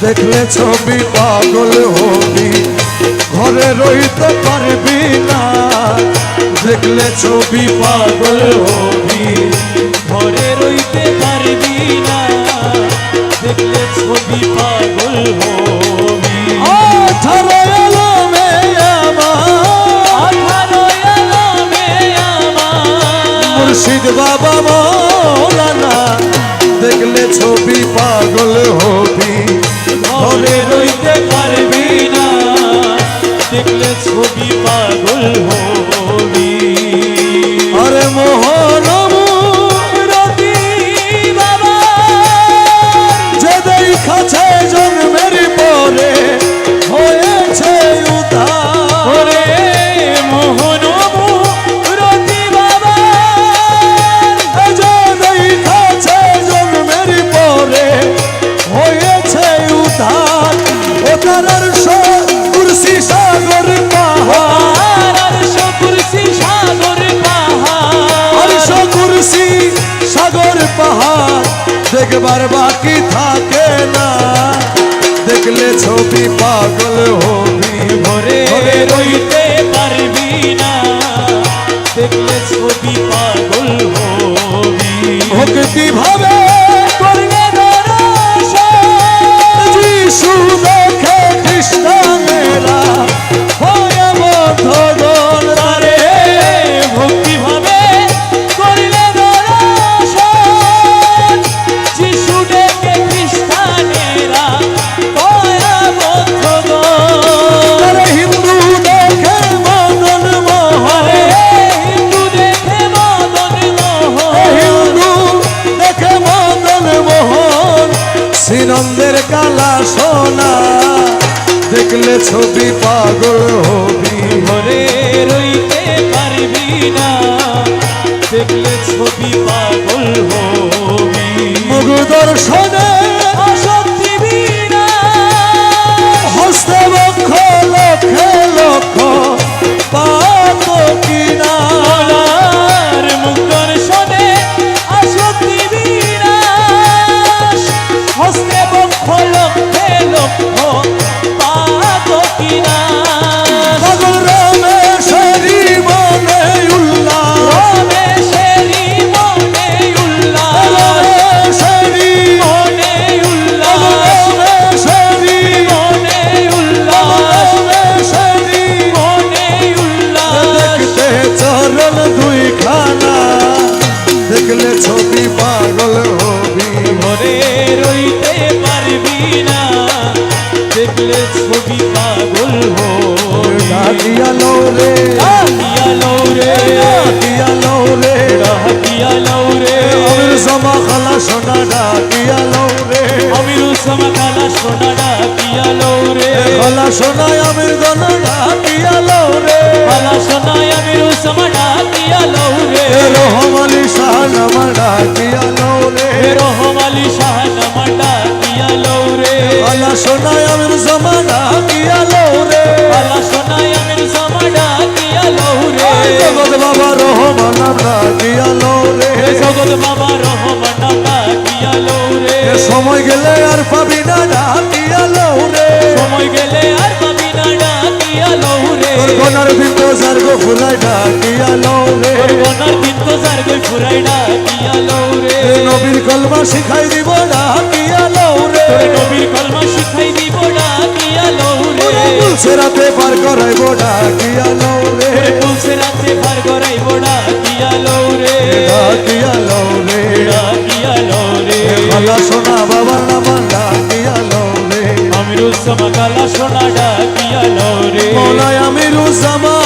দেখলে ছবি পাগল হবি। ঘরে রইতে পারবি না। দেখলে ছবি পাগল হবি। ঘরে রইতে পারবি না। দেখলে ছবি পাগল হবি। আঠারো বাবা দেখবার বাকি থাকে না। দেখলে ছবি পাগল হবি। ভরে রইতে পারবি না। দেখলে ছবি পাগল হবি। ভক্তি ভাবে শ্রীনন্দের কালা সোনা। দেখলে ছবি পাগল হবি। ঘরে রইতে পারবি না। দেখলে ছবি পাগল হবি। মুখ দর্শনে অশক্তি বিনা হস্তে বক্ষ লক্ষে হবি ডাকিয়া লৌরে ডাকিয়া লৌরে ডাকিয়া লৌরে ডাকিয়া লৌরে আমির জমা খালা সোনা ডাকিয়া লৌরে আমির উসামা কালা সোনা ডাকিয়া খালা আমির ডাকিয়া লৌরে কালা সোনা আমির উসামা ডাকিয়া লৌরে রহমালি শাহ নামা ডাকিয়া লৌরে রহম আলী শাহ নামা জগৎ বাবা রহমান ডাকিয়া লৌরে সময় গেলে আর পাবি না ডাকিয়া লৌরে সময় গেলে আর পাবি না ডাকিয়া লৌরে তোর গনার বিন্দু যার গো ফুলাই ডাকিয়া লৌরে বনার কিন্তু যার গই ফুরাই ডাকিয়া লৌরে নবীর কলমা শিখাই দিব ডাকিয়া লৌরে তোরে নবীর কলমা শিখাই দিব ডাকিয়া লৌরে বলছে রাতে পার করাইব ডাকিয়া লৌরে তুলসে রাতে ভার গড়াইব ডাকিয়া সোনা বাবার নাম ডাকিয়া রে। আমিরুল সামা কালা সোনা ডাকিয়া রে। মৌলায় আমিরুজ্জামান। মৌলায়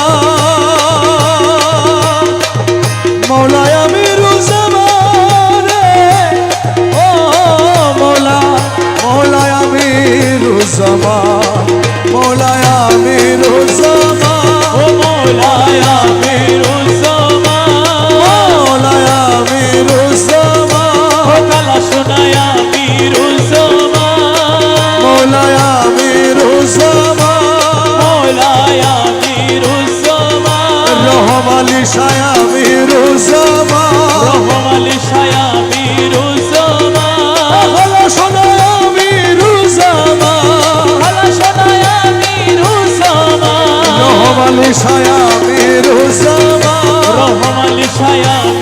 আশায়